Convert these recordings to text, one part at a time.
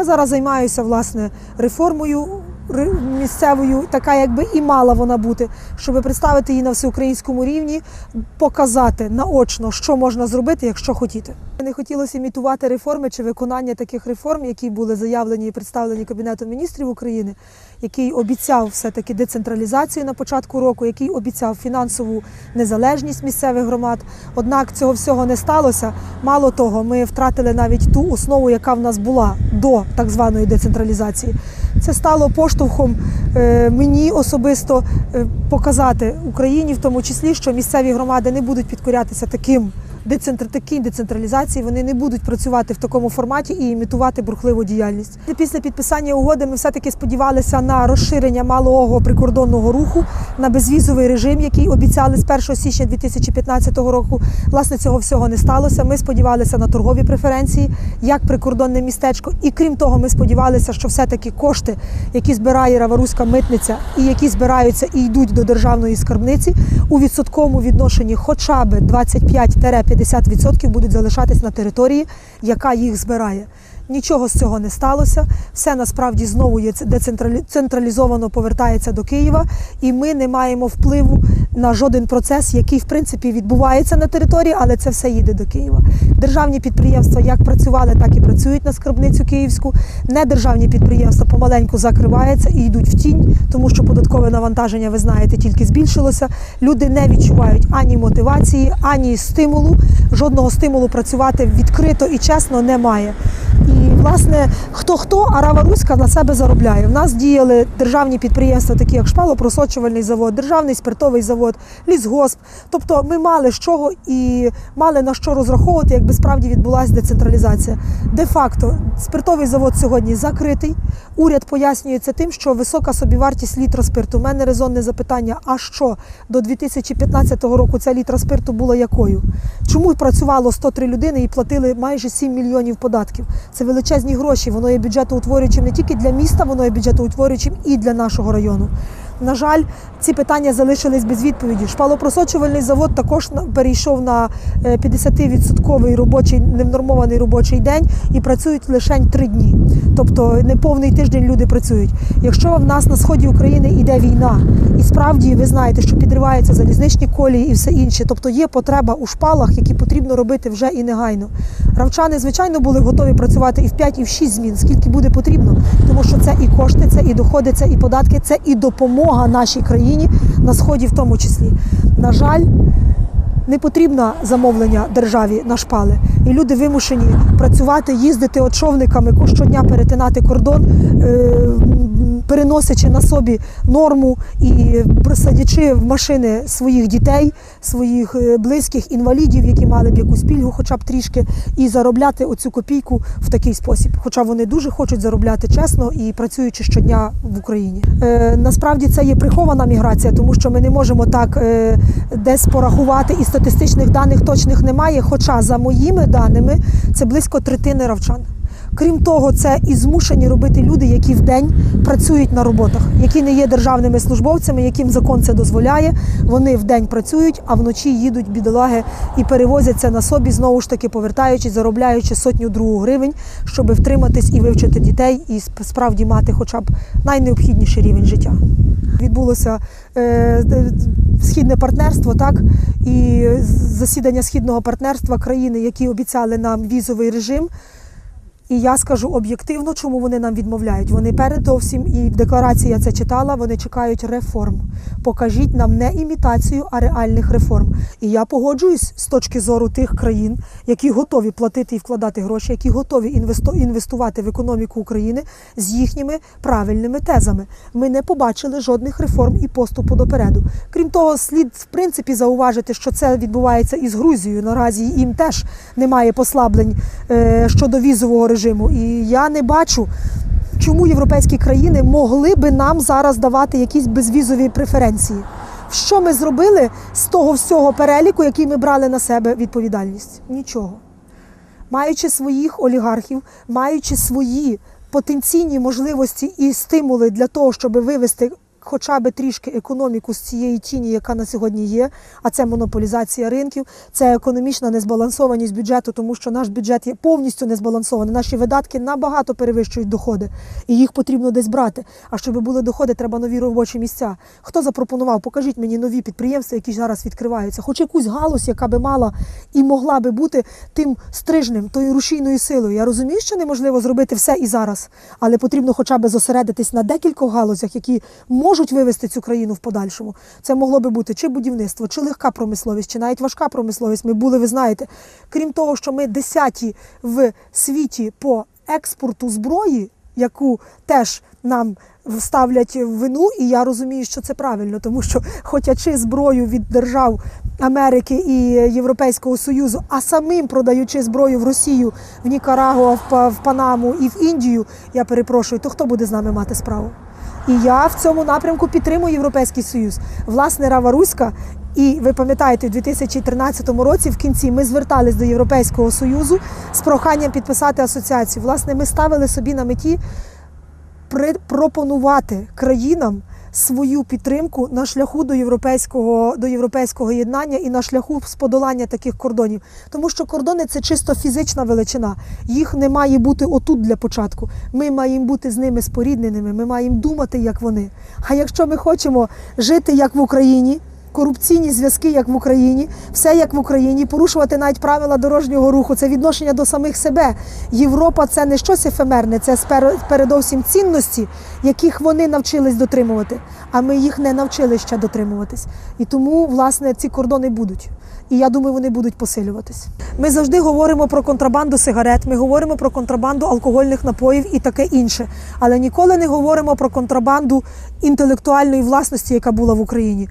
Я зараз займаюся власне реформою місцевою, така якби і мала вона бути, щоб представити її на всеукраїнському рівні, показати наочно, що можна зробити, якщо хотіти. Не хотілося імітувати реформи чи виконання таких реформ, які були заявлені і представлені Кабінетом міністрів України, який обіцяв все-таки децентралізацію на початку року, який обіцяв фінансову незалежність місцевих громад. Однак цього всього не сталося. Мало того, ми втратили навіть ту основу, яка в нас була до так званої децентралізації. Це стало поштовхом е, мені особисто е, показати Україні, в тому числі, що місцеві громади не будуть підкорятися таким децентр, такій децентралізації. Вони не будуть працювати в такому форматі і імітувати бурхливу діяльність. Після підписання угоди ми все таки сподівалися на розширення малого прикордонного руху, на безвізовий режим, який обіцяли з 1 січня 2015 року. Власне, цього всього не сталося. Ми сподівалися на торгові преференції, як прикордонне містечко. І крім того, ми сподівалися, що все-таки кошти, які збирає Раваруська митниця і які збираються і йдуть до державної скарбниці, у відсотковому відношенні хоча б 25-50% будуть залишатись на території, яка їх збирає. Нічого з цього не сталося. Все насправді знову є децентралізовано повертається до Києва, і ми не маємо впливу на жоден процес, який в принципі відбувається на території, але це все їде до Києва. Державні підприємства як працювали, так і працюють на скарбницю київську. Недержавні підприємства помаленьку закриваються і йдуть в тінь, тому що податкове навантаження, ви знаєте, тільки збільшилося. Люди не відчувають ані мотивації, ані стимулу. Жодного стимулу працювати відкрито і чесно немає. І власне хто хто, а Рава Руська на себе заробляє. В нас діяли державні підприємства, такі як шпалопросочувальний завод, державний спиртовий завод, лісгосп. Тобто ми мали з чого і мали на що розраховувати, якби справді відбулася децентралізація. Де-факто спиртовий завод сьогодні закритий. Уряд пояснює це тим, що висока собівартість літра спирту. У мене резонне запитання: а що до 2015 року ця літра спирту була якою? Чому працювало 103 людини і платили майже 7 мільйонів податків? Це величезні гроші. Воно є бюджетоутворюючим не тільки для міста, воно є бюджетоутворюючим і для нашого району. На жаль, ці питання залишились без відповіді. Шпалопросочувальний завод також перейшов на е, 50% робочий невнормований робочий день і працюють лише три дні. Тобто не повний тиждень люди працюють. Якщо в нас на сході України йде війна, і справді ви знаєте, що підриваються залізничні колії і все інше, тобто є потреба у шпалах, які потрібно робити вже і негайно. Равчани, звичайно, були готові працювати і в 5, і в 6 змін, скільки буде потрібно, тому що це і кошти, це і доходи, це і податки, це і допомога нашій країні на сході, в тому числі. На жаль, не потрібно замовлення державі на шпали. І люди вимушені працювати, їздити от щодня перетинати кордон, е, переносячи на собі норму і садячи в машини своїх дітей, своїх е, близьких інвалідів, які мали б якусь пільгу, хоча б трішки, і заробляти оцю копійку в такий спосіб. Хоча вони дуже хочуть заробляти чесно і працюючи щодня в Україні. Е, насправді це є прихована міграція, тому що ми не можемо так е, десь порахувати, і статистичних даних точних немає. Хоча за моїми даними це близько третини равчан. Крім того, це і змушені робити люди, які вдень працюють на роботах, які не є державними службовцями, яким закон це дозволяє. Вони вдень працюють, а вночі їдуть бідолаги і перевозяться на собі, знову ж таки повертаючись, заробляючи сотню другу гривень, щоб втриматись і вивчити дітей, і справді мати хоча б найнеобхідніший рівень життя. Відбулося е, східне партнерство, так і засідання східного партнерства країни, які обіцяли нам візовий режим. І я скажу об'єктивно, чому вони нам відмовляють. Вони передовсім, і в декларації я це читала, вони чекають реформ. Покажіть нам не імітацію, а реальних реформ. І я погоджуюсь з точки зору тих країн, які готові платити і вкладати гроші, які готові інвестувати в економіку України з їхніми правильними тезами. Ми не побачили жодних реформ і поступу допереду. Крім того, слід в принципі зауважити, що це відбувається і з Грузією. Наразі їм теж немає послаблень е, щодо візового режиму. І я не бачу. Чому європейські країни могли би нам зараз давати якісь безвізові преференції? Що ми зробили з того всього переліку, який ми брали на себе відповідальність? Нічого. Маючи своїх олігархів, маючи свої потенційні можливості і стимули для того, щоб вивести хоча б трішки економіку з цієї тіні, яка на сьогодні є, а це монополізація ринків, це економічна незбалансованість бюджету, тому що наш бюджет є повністю незбалансований. Наші видатки набагато перевищують доходи, і їх потрібно десь брати. А щоб були доходи, треба нові робочі місця. Хто запропонував? Покажіть мені нові підприємства, які зараз відкриваються, хоч якусь галузь, яка би мала і могла би бути тим стрижнем, тою рушійною силою. Я розумію, що неможливо зробити все і зараз, але потрібно хоча б зосередитись на декількох галузях, які можуть вивести цю країну в подальшому. Це могло би бути чи будівництво, чи легка промисловість, чи навіть важка промисловість. Ми були, ви знаєте. Крім того, що ми десяті в світі по експорту зброї, яку теж нам ставлять в вину, і я розумію, що це правильно, тому що хотячи зброю від держав Америки і Європейського Союзу, а самим продаючи зброю в Росію, в Нікарагуа, в Панаму і в Індію, я перепрошую, то хто буде з нами мати справу? І я в цьому напрямку підтримую Європейський Союз. Власне, Рава Руська, і ви пам'ятаєте, у 2013 році в кінці ми звертались до Європейського Союзу з проханням підписати асоціацію. Власне, ми ставили собі на меті пропонувати країнам свою підтримку на шляху до європейського до європейського єднання і на шляху з подолання таких кордонів. Тому що кордони це чисто фізична величина. Їх не має бути отут для початку. Ми маємо бути з ними спорідненими. Ми маємо думати, як вони. А якщо ми хочемо жити як в Україні. Корупційні зв'язки, як в Україні, все як в Україні, порушувати навіть правила дорожнього руху, це відношення до самих себе. Європа це не щось ефемерне, це передовсім цінності, яких вони навчились дотримувати, а ми їх не навчили ще дотримуватись. І тому, власне, ці кордони будуть. І я думаю, вони будуть посилюватись. Ми завжди говоримо про контрабанду сигарет, ми говоримо про контрабанду алкогольних напоїв і таке інше, але ніколи не говоримо про контрабанду інтелектуальної власності, яка була в Україні.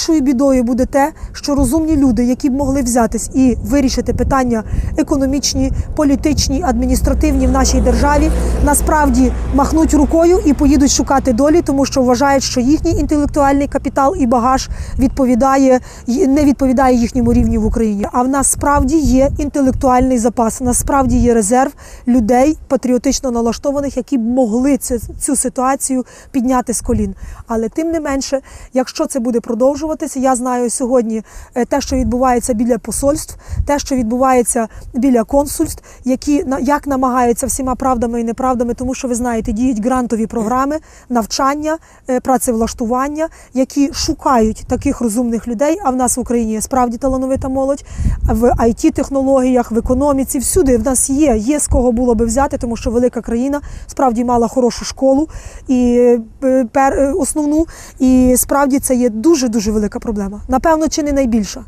Найбільшою бідою буде те, що розумні люди, які б могли взятись і вирішити питання економічні, політичні, адміністративні в нашій державі, насправді махнуть рукою і поїдуть шукати долі, тому що вважають, що їхній інтелектуальний капітал і багаж відповідає не відповідає їхньому рівню в Україні. А в нас справді є інтелектуальний запас. У нас справді є резерв людей патріотично налаштованих, які б могли цю, цю ситуацію підняти з колін. Але тим не менше, якщо це буде продовжуватися, я знаю сьогодні е, те, що відбувається біля посольств, те, що відбувається біля консульств, які як намагаються всіма правдами і неправдами, тому що ви знаєте, діють грантові програми, навчання, е, працевлаштування, які шукають таких розумних людей. А в нас в Україні є справді талановита молодь в it технологіях в економіці. Всюди в нас є, є з кого було би взяти, тому що велика країна справді мала хорошу школу і е, пер, основну. І справді це є дуже дуже велика проблема. Напевно, чи не найбільша.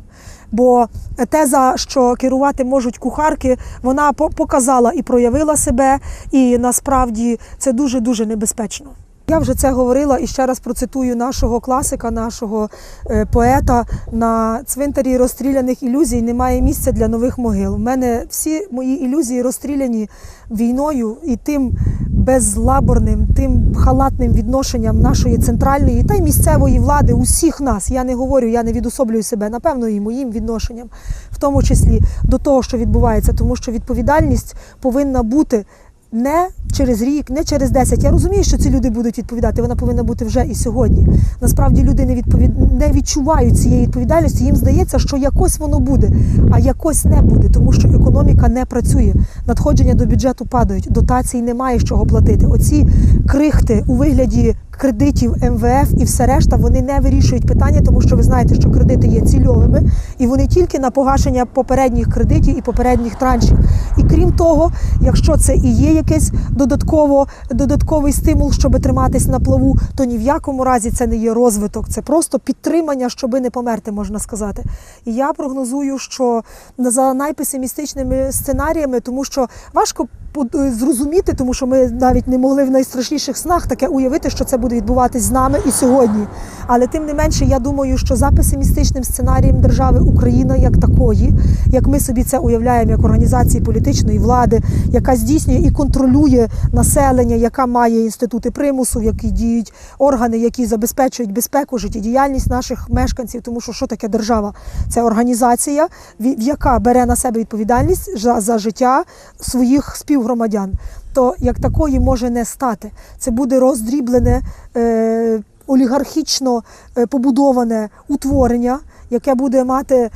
Бо теза, що керувати можуть кухарки, вона показала і проявила себе, і насправді це дуже дуже небезпечно. Я вже це говорила і ще раз процитую нашого класика, нашого е, поета на цвинтарі розстріляних ілюзій немає місця для нових могил. У мене всі мої ілюзії розстріляні війною і тим безлаборним, тим халатним відношенням нашої центральної та й місцевої влади, усіх нас. Я не говорю, я не відособлюю себе, напевно, і моїм відношенням, в тому числі до того, що відбувається, тому що відповідальність повинна бути. Не через рік, не через 10. Я розумію, що ці люди будуть відповідати. Вона повинна бути вже і сьогодні. Насправді люди не відповід... не відчувають цієї відповідальності. Їм здається, що якось воно буде, а якось не буде, тому що економіка не працює. Надходження до бюджету падають, дотацій немає з чого платити. Оці крихти у вигляді кредитів МВФ і все решта вони не вирішують питання, тому що ви знаєте, що кредити є цільовими, і вони тільки на погашення попередніх кредитів і попередніх траншів. І крім того, якщо це і є якийсь додатково додатковий стимул, щоб триматись на плаву, то ні в якому разі це не є розвиток, це просто підтримання, щоби не померти, можна сказати. І я прогнозую, що за найпесимістичними сценаріями, тому що важко зрозуміти, тому що ми навіть не могли в найстрашніших снах таке уявити, що це буде відбуватись з нами і сьогодні. Але тим не менше, я думаю, що за песимістичним сценарієм держави Україна як такої, як ми собі це уявляємо, як організації політичної влади, яка здійснює і контролює населення, яка має інститути примусу, в які діють органи, які забезпечують безпеку, життєдіяльність наших мешканців. Тому що що таке держава? Це організація, яка бере на себе відповідальність за, життя своїх співгромадян. То як такої може не стати. Це буде роздріблене е, олігархічно е, побудоване утворення, яке буде мати.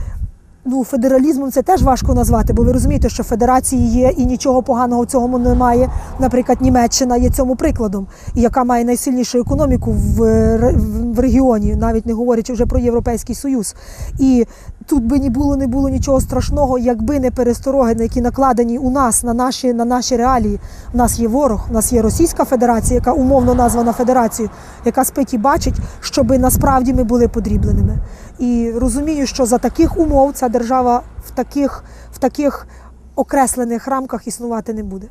Ну, федералізмом це теж важко назвати, бо ви розумієте, що федерації є і нічого поганого в цьому немає. Наприклад, Німеччина є цьому прикладом, і яка має найсильнішу економіку в- в регіоні, навіть не говорячи вже про Європейський Союз. І тут би ні було, не було нічого страшного, якби не перестороги, які накладені у нас на наші, на наші реалії. У нас є ворог, у нас є Російська Федерація, яка умовно названа Федерацією, яка спить і бачить, щоби насправді ми були подрібленими. І розумію, що за таких умов ця держава в таких, в таких окреслених рамках існувати не буде.